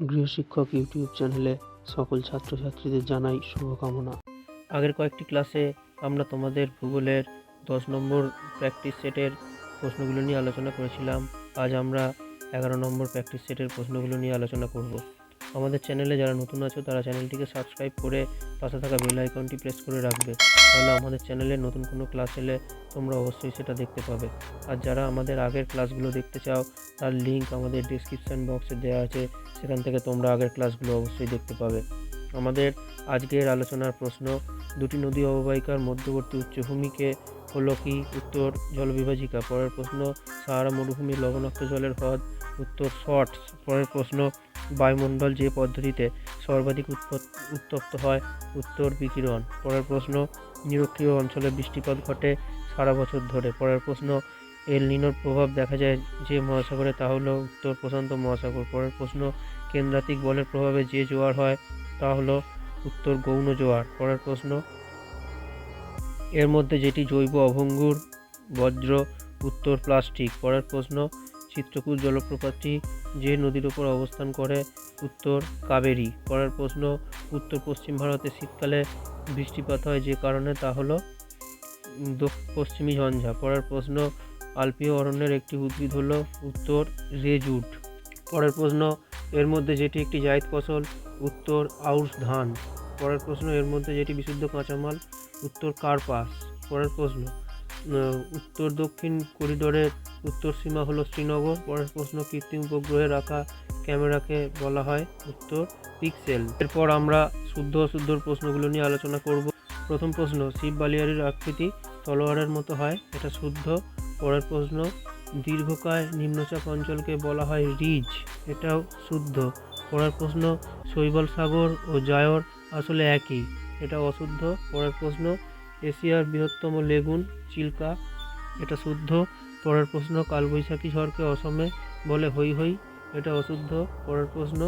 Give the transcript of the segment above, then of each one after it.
গৃহশিক্ষক YouTube চ্যানেলে সকল ছাত্রছাত্রীদের জানাই শুভকামনা। আগের কয়েকটি ক্লাসে আমরা তোমাদের ভূগোলের দশ নম্বর প্র্যাকটিস সেটের প্রশ্নগুলো নিয়ে আলোচনা করেছিলাম। আজ আমরা এগারো নম্বর প্র্যাকটিস সেটের প্রশ্নগুলো নিয়ে আলোচনা করব। আমাদের চ্যানেলে যারা নতুন আছো, তারা চ্যানেলটিকে সাবস্ক্রাইব করে পাশে থাকা বেল আইকনটি প্রেস করে রাখবে। তাহলে আমাদের চ্যানেলে নতুন কোনো ক্লাস এলে তোমরা অবশ্যই সেটা দেখতে পাবে। আর যারা আমাদের আগের ক্লাসগুলো দেখতে চাও, তার লিঙ্ক আমাদের ডিসক্রিপশান বক্সে দেওয়া আছে। সেখান থেকে তোমরা আগের ক্লাসগুলো অবশ্যই দেখতে পাবে। আমাদের আজকের আলোচনার প্রশ্ন, দুটি নদী অববাহিকার মধ্যবর্তী উচ্চভূমিকে হলো কি? উত্তর, জলবিভাজিকা। পরের প্রশ্ন, সাহারা মরুভূমির লবণাক্ত জলের হ্রদ। উত্তর, শর্টস। পরের প্রশ্ন বায়ুমণ্ডল যে পদ্ধতিতে সর্বাধিক উত্তপ্ত হয়, উত্তর বিকিরণ। পরের প্রশ্ন নিরক্ষীয় অঞ্চলে বৃষ্টিপাত ঘটে সারা বছর ধরে। পরের প্রশ্ন এল নিনোর প্রভাব দেখা যায় যে মহাসাগরে, তা হলো উত্তর প্রশান্ত মহাসাগর। পরের প্রশ্ন, কেন্দ্রাতিক বলের প্রভাবে যে জোয়ার হয়, তা হলো উত্তর গৌণ জোয়ার। পরের প্রশ্ন, এর মধ্যে যেটি জৈব অভঙ্গুর, বজ্র, উত্তর প্লাস্টিক। পরের প্রশ্ন চিত্রকূট জলপ্রপাতটি যে নদীর উপর অবস্থান করে উত্তর কাবেরী পরের প্রশ্ন, উত্তর পশ্চিম ভারতে শীতকালে বৃষ্টিপাত হয় যে কারণে তা হলো পশ্চিমী ঝঞ্ঝা। পরের প্রশ্ন, আলপীয় অরণ্যের একটি উদ্ভিদ হলো উত্তর রেজুট। পরের প্রশ্ন, এর মধ্যে যেটি একটি জায়দ ফসল, উত্তর আউশ ধান। পরের প্রশ্ন, এর মধ্যে যেটি বিশুদ্ধ কাঁচামাল, উত্তর কার্পাস। পরের প্রশ্ন উত্তর দক্ষিণ করিডোরের উত্তর সীমা হলো শ্রীনগর, পরের প্রশ্ন কৃত্রিম উপগ্রহে রাখা ক্যামেরাকে বলা হয় উত্তর পিক্সেল। এরপর আমরা শুদ্ধ অশুদ্ধর প্রশ্নগুলো নিয়ে আলোচনা করব। প্রথম প্রশ্ন, শিব বালিয়ারির আকৃতি তলোয়ারের মতো হয়, এটা শুদ্ধ। পরের প্রশ্ন, দীর্ঘকায় নিম্নচাপ অঞ্চলকে বলা হয় রিজ, এটাও শুদ্ধ। পরের প্রশ্ন, শৈবল সাগর ও জায়র আসলে একই, এটা অশুদ্ধ। পরের প্রশ্ন এশিয়ার বৃহত্তম লেগুন, চিল্কা, এটা শুদ্ধ। পরের প্রশ্ন, কালবৈশাখী ঝড়কে অসমে বলে হই হই এটা অশুদ্ধ। পরের প্রশ্ন,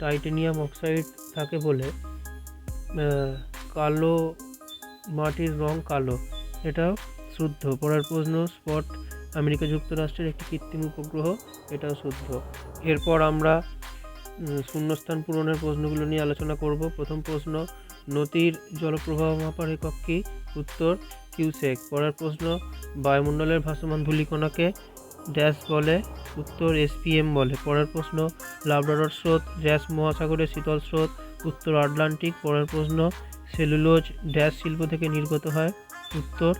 টাইটেনিয়াম অক্সাইড থাকে বলে কালো মাটির রং কালো, এটাও শুদ্ধ। পরের প্রশ্ন, স্পট, আমেরিকা যুক্তরাষ্ট্রের একটি কৃত্রিম উপগ্রহ, এটাও শুদ্ধ। এরপর আমরা শূন্যস্থান পূরণের প্রশ্নগুলো নিয়ে আলোচনা করব। প্রথম প্রশ্ন নদীর জলপ্রবাহ মাপার একক কি উত্তর কিউসেক। পরের প্রশ্ন, বায়ুমণ্ডলের ভাসমান ধূলিকণাকে ড্যাশ বলে, উত্তর এসপিএম বলে। পরের প্রশ্ন, লাবরাডর স্রোত ড্যাশ মহাসাগরের শীতল স্রোত, উত্তর আটলান্টিক। পরের প্রশ্ন, সেলুলোজ ড্যাশ শিল্প থেকে নির্গত হয়, উত্তর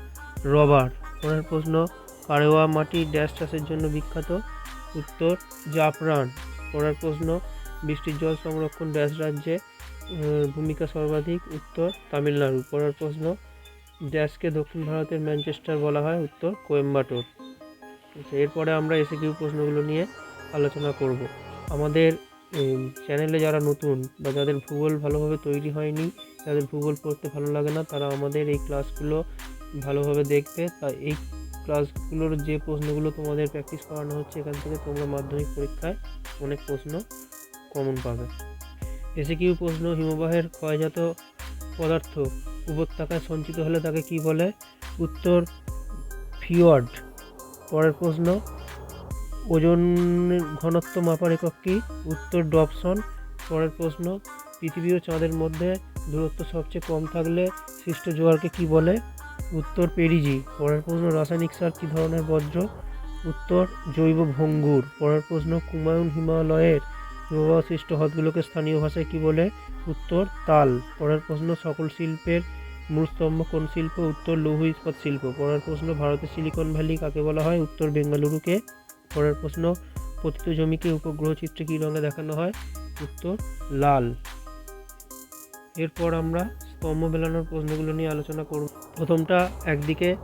রবার। পরের প্রশ্ন, কারেওয়া মাটি ড্যাশ চাষের জন্য বিখ্যাত, উত্তর জাফরান। পরের প্রশ্ন, বৃষ্টির জল সংরক্ষণ ড্যাশ রাজ্যে ভূমিকা সর্বাধিক উত্তর তামিলনাড়ু। পরের প্রশ্ন ড্যাশকে দক্ষিণ ভারতের ম্যানচেস্টার বলা হয় উত্তর কোয়েম্বাটোর। আচ্ছা, এরপরে আমরা এসে কিউ প্রশ্নগুলো নিয়ে আলোচনা করব। আমাদের চ্যানেলে যারা নতুন বা যাদের ভূগোল ভালোভাবে তৈরি হয়নি যাদের ভূগোল পড়তে ভালো লাগে না তারা আমাদের এই ক্লাসগুলো ভালোভাবে দেখবে। তা এই ক্লাসগুলোর যে প্রশ্নগুলো তোমাদের প্র্যাকটিস করানো হচ্ছে এখান থেকে তোমরা মাধ্যমিক পরীক্ষায় অনেক প্রশ্ন কমন পাবে। এসে কিউ প্রশ্ন, হিমবাহের ক্ষয়জাত পদার্থ উপত্যকায় সঞ্চিত হলে তাকে কি বলে? উত্তর, ফিওয়ার্ড। পরের প্রশ্ন, ওজন ঘনত্ব মাপার একক কি? উত্তর, ডবসন। পরের প্রশ্ন, পৃথিবী ও চাঁদের মধ্যে দূরত্ব সবচেয়ে কম থাকলে সৃষ্ট জোয়ারকে কি বলে? উত্তর, পেরিজি। পরের প্রশ্ন, রাসায়নিক সার কী ধরনের বজ্র উত্তর, জৈব ভঙ্গুর। পরের প্রশ্ন কুমায়ুন হিমালয়ের সৃষ্ট হ্রদগুলোকে স্থানীয় ভাষায় কি বলে? উত্তর, তাল। পরের প্রশ্ন, সকল শিল্পের মূলস্তম্ভ কোন শিল্প? উত্তর, লৌহ ইস্পাত শিল্প। পরের প্রশ্ন, ভারতের সিলিকন ভ্যালি কাকে বলা হয়? উত্তর, বেঙ্গালুরুকে। পরের প্রশ্ন, পতিত জমিকে উপগ্রহ চিত্রে কী রঙে দেখানো হয়? উত্তর, লাল। এরপর আমরা স্তম্ভ মেলানোর প্রশ্নগুলো নিয়ে আলোচনা করব। প্রথমটা একদিকে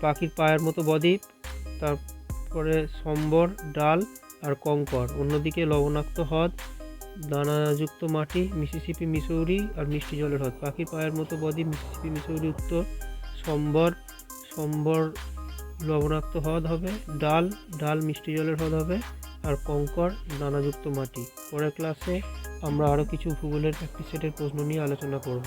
পাখির পায়ের মতো বদ্বীপ, তারপরে সম্বর, ডাল আর কঙ্কর অন্যদিকে লবণাক্ত হ্রদ, দানাযুক্ত মাটি, মিসিসিপি, মিসৌরি আর মিষ্টি জলের হ্রদ। পাখির পায়ের মতো বদ্বীপ মিসিসিপি, মিসৌরি উত্তর সম্বর সম্বর লবণাক্ত হ্রদ হবে, ডাল ডাল মিষ্টি জলের হ্রদ হবে আর কঙ্কর, দানাযুক্ত মাটি। পরের ক্লাসে আমরা আরও কিছু ভূগোলের প্র্যাকটিস সেটের প্রশ্ন নিয়ে আলোচনা করব।